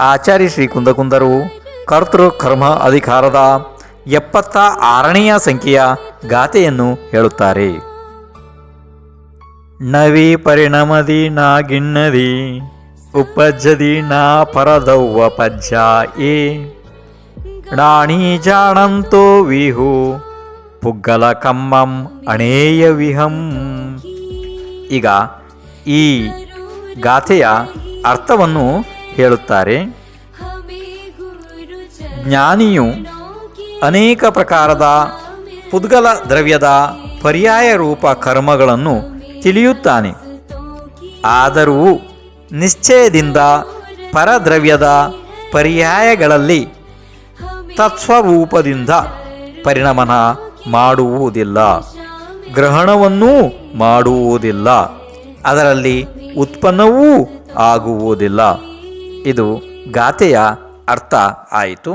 ಆಚಾರ್ಯ ಶ್ರೀ ಕುಂದಕುಂದರು, ಕರ್ತೃ ಕರ್ಮ ಅಧಿಕಾರದ ಎಪ್ಪತ್ತ ಆರನೆಯ ಸಂಖ್ಯೆಯ ಗಾಥೆಯನ್ನು ಹೇಳುತ್ತಾರೆ. ನವಿ ಪರಿಣಮದಿ ನಾ ಗಿಣ್ಣದಿ ಉಪಜ್ಜದಿ ನಾ ಪರದವ್ವ ಪಜ್ಜ ಏ ಣಾಣಿ ಜಾಣಂತೋ ವಿಹು, ಪುಗ್ಗಲ ಕಮ್ಮಂ ಅಣೇಯ ವಿಹಂ. ಈಗ ಈ ಗಾಥೆಯ ಅರ್ಥವನ್ನು ಹೇಳುತ್ತಾರೆ, ಜ್ಞಾನಿಯು ಅನೇಕ ಪ್ರಕಾರದ ಪುದ್ಗಲ ದ್ರವ್ಯದ ಪರ್ಯಾಯ ರೂಪ ಕರ್ಮಗಳನ್ನು ತಿಳಿಯುತ್ತಾನೆ. ಆದರೂ ನಿಶ್ಚಯದಿಂದ ಪರದ್ರವ್ಯದ ಪರ್ಯಾಯಗಳಲ್ಲಿ ತತ್ಸ್ವರೂಪದಿಂದ ಪರಿಣಮನ ಮಾಡುವುದಿಲ್ಲ. ಗ್ರಹಣವನ್ನೂ ಮಾಡುವುದಿಲ್ಲ. ಅದರಲ್ಲಿ ಉತ್ಪನ್ನವೂ ಆಗುವುದಿಲ್ಲ. ಇದು ಗಾಥೆಯ ಅರ್ಥ ಆಯಿತು.